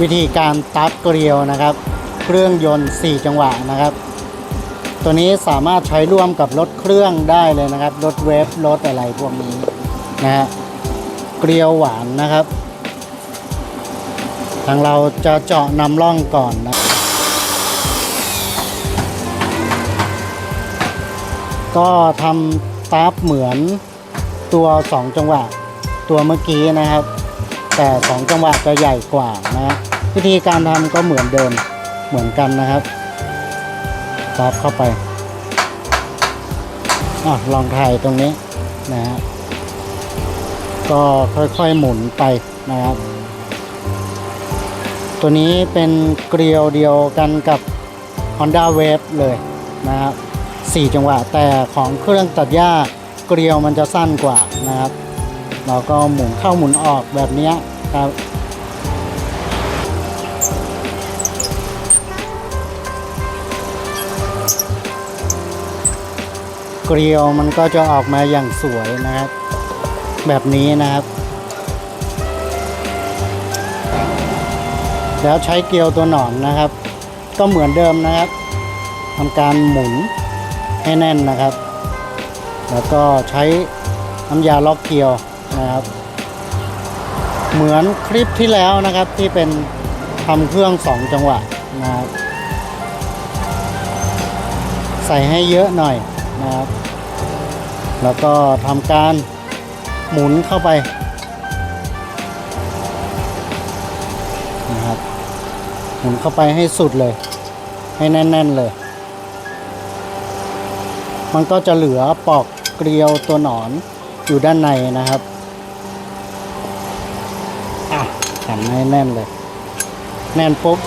วิธีการตัดเกลียวนะครับ เครื่องยนต์ 4 จังหวะนะครับ ตัวนี้สามารถใช้ร่วมกับรถเครื่องได้เลยนะครับ รถเวฟรถอะไรพวกนี้นะฮะเกลียวหวานนะครับ ทางเราจะเจาะนำร่องก่อนนะก็ทำตาร์ฟเหมือนตัว 2 จังหวะตัวเมื่อกี้นะครับ แต่2จังหวะจะใหญ่กว่านะฮะวิธีการทำก็เหมือนเดิมเหมือนกันนะครับตาร์ฟเข้าไปอะลองถ่ายตรงนี้นะฮะก็ค่อยๆหมุนไปนะครับ ตัวนี้เป็นเกลียวเดียวกันกับ Honda Wave เลยนะครับ4จังหวะแต่ของเครื่องตัดหญ้าเกลียวมันจะสั้นกว่านะครับ เราก็หมุนเข้าหมุนออกแบบนี้ครับ เกลียวมันก็จะออกมาอย่างสวยนะครับ แบบนี้นะครับ แล้วใช้เกลียวตัวหนอนนะครับ ก็เหมือนเดิมนะครับทำการหมุนให้แน่นนะครับ แล้วก็ใช้น้ำยาล็อกเกลียว นะครับ เหมือนคลิปที่แล้วนะครับที่เป็นทำเครื่องสองจังหวะนะครับ ใส่ให้เยอะหน่อยนะครับ แล้วก็ทำการหมุนเข้าไปนะครับ หมุนเข้าไปให้สุดเลย ให้แน่น ๆเลย มันก็จะเหลือปอกเกลียวตัวหนอนอยู่ด้านในนะครับ อะขันให้แน่นเลย แน่นปุ๊บ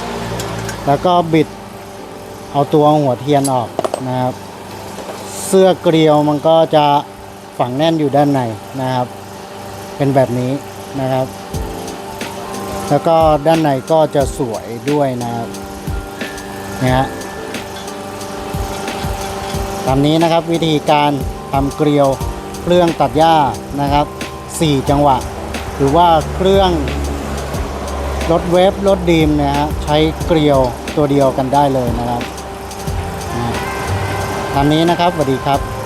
แล้วก็บิด เอาตัวหัวเทียนออกนะครับ เสื้อเกลียวมันก็จะฝังแน่นอยู่ด้านในนะครับ เป็นแบบนี้นะครับ แล้วก็ด้านในก็จะสวยด้วยนะครับนะฮะตามนี้นะครับวิธีการทำเกลียวเครื่องตัดหญ้านะครับ 4 จังหวะ หรือว่าเครื่อง รถเวฟรถดีมนะฮะใช้เกลียวตัวเดียวกันได้เลยนะครับนะฮะตามนี้นะครับสวัสดีครับ